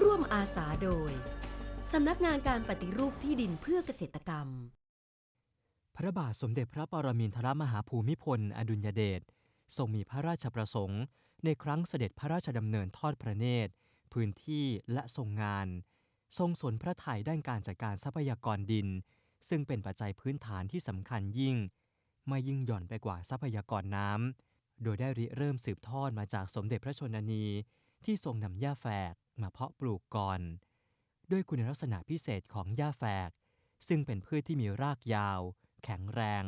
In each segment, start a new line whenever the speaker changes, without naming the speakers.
ร่วมอาสาโดย สำนักงานการปฏิรูปที่ดินเพื่อเกษตรกรรม
พระบาทสมเด็จพระปรมินทรมหาภูมิพล อดุลยเดชทรงมีพระราชประสงค์ ในครั้งเสด็จพระราชดำเนินทอดพระเนตร พื้นที่และทรงงาน ทรงสนพระไทยด้านการจัดการทรัพยากรดิน ซึ่งเป็นปัจจัยพื้นฐานที่สำคัญยิ่ง ไม่ยิ่งหย่อนไปกว่าทรัพยากรน้ำโดยได้ริเริ่มสืบทอดมาจากสมเด็จพระชนนีที่ทรงนำหญ้าแฝก มาเพาะปลูกก่อน ด้วยคุณลักษณะพิเศษของหญ้าแฝก ซึ่งเป็นพืชที่มีรากยาว แข็งแรง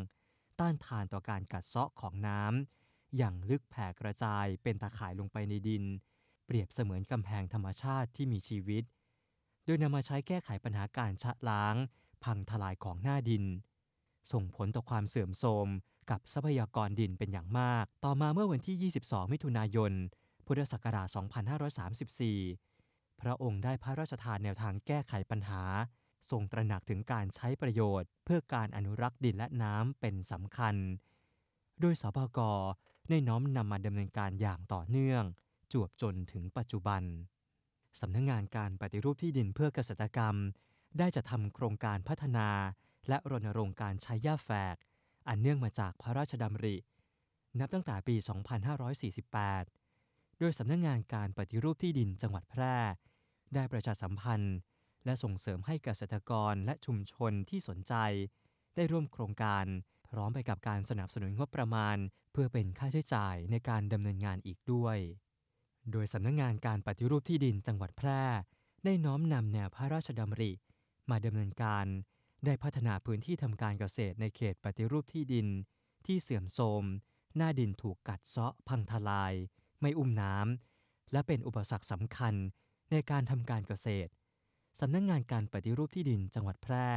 ต้านทานต่อการกัดเซาะของน้ำอย่างลึกแผ่กระจายเป็นตาข่ายลงไปในดิน เปรียบเสมือนกำแพงธรรมชาติที่มีชีวิต โดยนำมาใช้แก้ไขปัญหาการชะล้าง พังทลายของหน้าดิน ส่งผลต่อความเสื่อมโทรมกับทรัพยากรดินเป็นอย่างมาก ต่อมาเมื่อวันที่ 22 มิถุนายน พุทธศักราช 2534 พระองค์ได้พระราชทานแนวทางแก้ไขปัญหา ทรงตระหนักถึงการใช้ประโยชน์ เพื่อการอนุรักษ์ดินและน้ำเป็นสำคัญ โดยสปกได้น้อมนำมาดำเนินการอย่างต่อเนื่อง จวบจนถึงปัจจุบันสำนักงงานการปฏิรูปที่ดินเพื่อเกษตรกรรม ได้จะทำโครงการพัฒนา และรณรงค์การใช้หญ้าแฝก อันเนื่องมาจากพระราชดำริ นับตั้งแต่ปี 2548 โดยสำนักงงานการปฏิรูปที่ดินจังหวัดแพร่ ได้ประชาสัมพันธ์ และส่งเสริมให้เกษตรกรและชุมชนที่สนใจ ได้ร่วมโครงการ พร้อมไปกับการสนับสนุนงบประมาณ เพื่อเป็นค่าใช้จ่ายในการดำเนินงานอีกด้วย โดยสำนักงงานการปฏิรูปที่ดินจังหวัดแพร่ ได้น้อมนำแนวพระราชดำริ มาดำเนินการ ได้พัฒนาพื้นที่ทำการเกษตรในเขตปฏิรูปที่ดิน ที่เสื่อมโทรมหน้าดินถูกกัดเซาะพังทลาย ไม่อุ้มน้ำและเป็นอุปสรรคสำคัญ ในการทำการเกษตรสำนักงงานการปฏิรูปที่ดินจังหวัดแพร่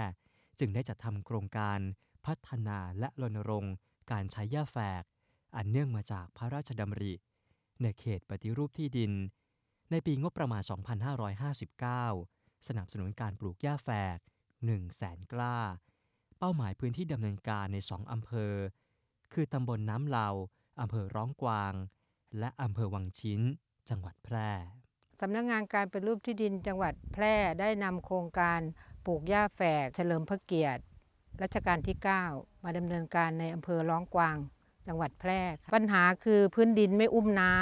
จึงได้จัดทำโครงการพัฒนาและรณรงค์ การใช้หญ้าแฝก อันเนื่องมาจากพระราชดำริ ในเขตปฏิรูปที่ดิน ในปีงบประมาณ 2559 สนับสนุนการปลูกหญ้าแฝก1แสนกล้า เป้าหมายพื้นที่ดำเนินการใน2อำเภอ คือตำบลน้ำเหลาอำเภอร้องกวาง และอำเภอวังชิ้น จังหวัดแพร่
สำนักงานการเปฏิรูปที่ดินจังหวัดแพร่ได้นำโครงการปลูกหญ้าแฝกเฉลิมพระเกียรติรัชกาลที่ 9 มาดำเนินการในอำเภอร้องกวาง จังหวัดแพร่ ปัญหาคือพื้นดินไม่อุ้มน้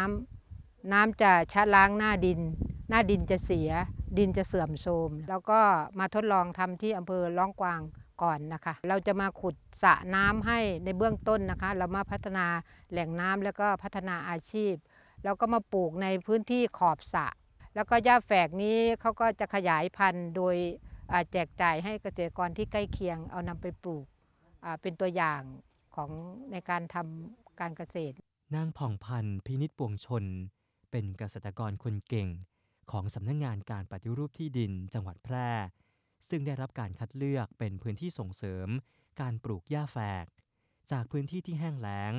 ำ น้ำจะชะล้างหน้าดิน หน้าดินจะเสีย ดินจะเสื่อมโทรม แล้วก็มาทดลองทำที่อำเภอร้องกวางก่อนนะคะ เราจะมาขุดสระน้ำให้ในเบื้องต้นนะคะ เรามาพัฒนาแหล่งน้ำแล้วก็พัฒนาอาชีพ แล้วก็มาปลูกในพื้นที่ขอบสระ แล้วก็หญ้าแฝกนี้เขาก็จะขยายพันธุ์โดยแจกจ่ายให้เกษตรกรที่ใกล้เคียงเอานำไปปลูกเป็นตัวอย่างของในการทำการเกษตร
นางผ่องพันธ์พินิจปวงชน เป็นเกษตรกรคนเก่งของสำนักงงานการปฏิรูปที่ดินจังหวัดแพร่ ซึ่งได้รับการคัดเลือกเป็นพื้นที่ส่งเสริม การปลูกหญ้าแฝก จากพื้นที่ที่แห้งแล้ง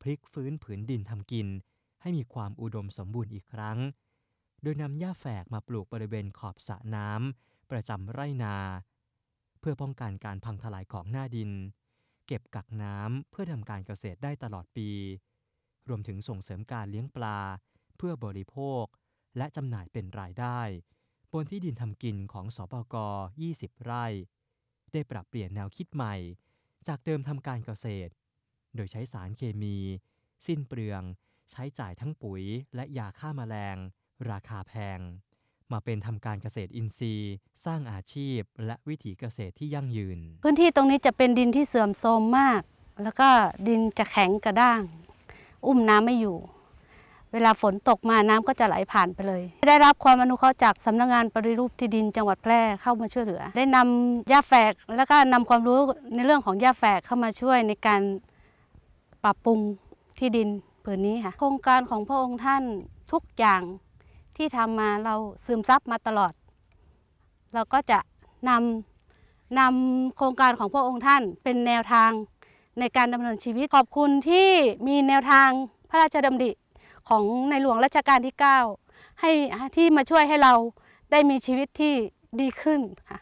พลิกฟื้นผืนดินทำกิน ให้มีความอุดมสมบูรณ์อีกครั้ง โดยนำหญ้าแฝกมาปลูกบริเวณขอบสระน้ำประจำไร่นา เพื่อป้องกันการพังทลายของหน้าดิน เก็บกักน้ำเพื่อทำการเกษตรได้ตลอดปี รวมถึงส่งเสริมการเลี้ยงปลา เพื่อบริโภค และจำหน่ายเป็นรายได้ บนที่ดินทำกินของสปก20 ไร่ ได้ปรับเปลี่ยนแนวคิดใหม่ จากเดิมทำการเกษตร โดยใช้สารเคมี สิ้นเปลือง ใช้จ่ายทั้งปุ๋ยและยาฆ่าแมลง ราคาแพง มาเป็นทำการเกษตรอินทรีย์ สร้างอาชีพ และวิถีเกษตรที่ยั่งยืน
พื้นที่ตรงนี้จะเป็นดินที่เสื่อมโทรมมาก แล้วก็ดินจะแข็งกระด้าง อุ้มน้ำไม่อยู่ เวลาฝนตกมาน้ำก็จะไหลผ่านไปเลย ได้รับความอนุเคราะห์จากสำนักงานปฏิรูปที่ดินจังหวัดแพร่เข้ามาช่วยเหลือ ได้นำหญ้าแฝกแล้วก็นำความรู้ในเรื่องของหญ้าแฝกเข้ามาช่วยในการปรับปรุงที่ดินผืนนี้ค่ะโครงการของพระองค์ท่านทุกอย่าง ที่ทำมาเราซึมซับมาตลอด เราก็จะนำนำโครงการของพระองค์ท่านเป็นแนวทางในการดำเนินชีวิตขอบคุณที่มีแนวทางพระราชดำริของในหลวงรัชกาลที่ 9 ให้ที่มาช่วยให้เราได้มีชีวิตที่ดีขึ้นค่ะ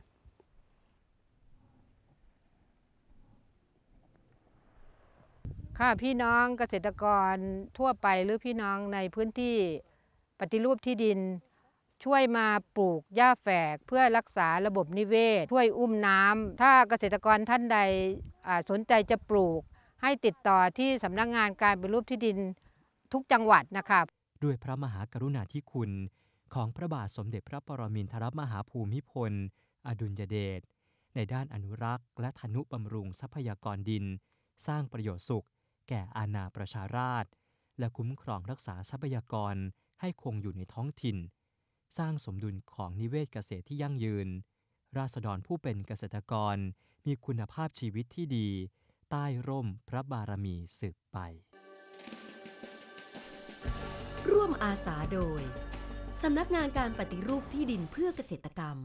ค่ะพี่น้องเกษตรกรทั่วไปหรือพี่น้องในพื้นที่ ปฏิรูปที่ดิน ช่วยมาปลูกหญ้าแฝกเพื่อรักษาระบบนิเวศ ช่วยอุ้มน้ำ ถ้าเกษตรกรท่านใดสนใจจะปลูก ให้ติดต่อที่สำนักงานการปฏิรูปที่ดินทุกจังหวัดนะคะ
ด้วยพระมหากรุณาธิคุณของพระบาทสมเด็จพระปรมินทรมหาภูมิพล อดุลยเดชในด้านอนุรักษ์ และทนุบำรุงทรัพยากรดิน สร้างประโยชน์สุข แก่อาณาประชาราษฎรและคุ้มครองรักษาทรัพยากร ให้คงอยู่ในท้องถิ่น สร้างสมดุลของนิเวศเกษตรที่ยั่งยืน ราษฎรผู้เป็นเกษตรกรมีคุณภาพชีวิตที่ดี ใต้ร่มพระบารมีสืบไป
ร่วมอาสาโดย สำนักงานการปฏิรูปที่ดินเพื่อเกษตรกรรม